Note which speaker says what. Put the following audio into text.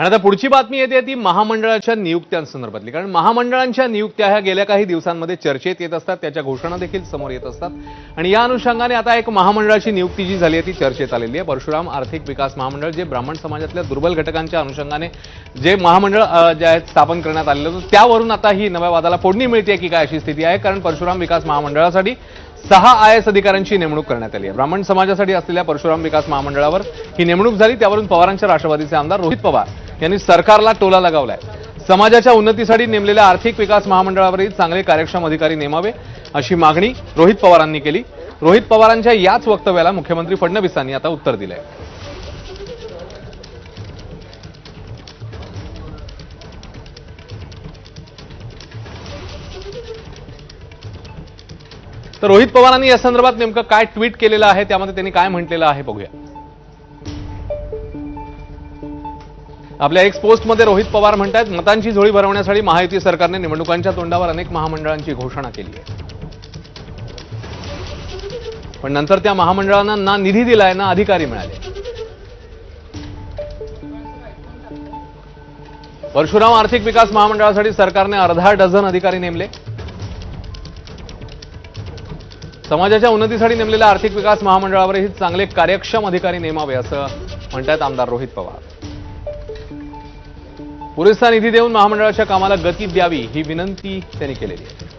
Speaker 1: आणि आता पुढची बातमी येते ती महामंडळाच्या नियुक्त्यांसंदर्भातली. कारण महामंडळांच्या नियुक्त्या ह्या गेल्या काही दिवसांमध्ये चर्चेत येत असतात त्याच्या घोषणा देखील समोर येत असतात. आणि या अनुषंगाने आता एक महामंडळाची नियुक्ती जी झाली आहे ती चर्चेत आलेली आहे. परशुराम आर्थिक विकास महामंडळ जे ब्राह्मण समाजातल्या दुर्बल घटकांच्या अनुषंगाने जे महामंडळ जे आहे स्थापन करण्यात आलेलं होतं त्यावरून आता ही नव्या वादाला फोडणी मिळते की काय अशी स्थिती आहे. कारण परशुराम विकास महामंडळासाठी सहा आय एस अधिकाऱ्यांची नेमणूक करण्यात आली आहे. ब्राह्मण समाजासाठी असलेल्या परशुराम विकास महामंडळावर ही नेमणूक झाली. त्यावरून पवारांच्या राष्ट्रवादीचे आमदार रोहित पवार यांनी सरकारला टोला लगावलाय. समाजाच्या उन्नतीसाठी नेमलेल्या आर्थिक विकास महामंडळावरही चांगले कार्यक्षम अधिकारी नेमावे अशी मागणी रोहित पवारांनी केली. रोहित पवारांच्या याच वक्तव्याला मुख्यमंत्री फडणवीसांनी आता उत्तर दिलंय. तर रोहित पवारांनी या संदर्भात नेमकं काय ट्विट केलेलं आहे त्यामध्ये त्यांनी काय म्हटलेलं आहे बघूया. आपल्या एक्स पोस्टमध्ये रोहित पवार म्हणतात मतांची झोळी भरवण्यासाठी महायुती सरकारने निवडणुकांच्या तोंडावर अनेक महामंडळांची घोषणा केली आहे. पण नंतर त्या महामंडळांना ना निधी दिलाय ना अधिकारी मिळाले. परशुराम आर्थिक विकास महामंडळासाठी सरकारने अर्धा डझन अधिकारी नेमले. समाजाच्या उन्नतीसाठी नेमलेल्या आर्थिक विकास महामंडळावरही चांगले कार्यक्षम अधिकारी नेमावे असं म्हणतात आमदार रोहित पवार. पुरेसा निधी देऊन महामंडळाच्या कामाला गती द्यावी ही विनंती त्यांनी केलेली आहे.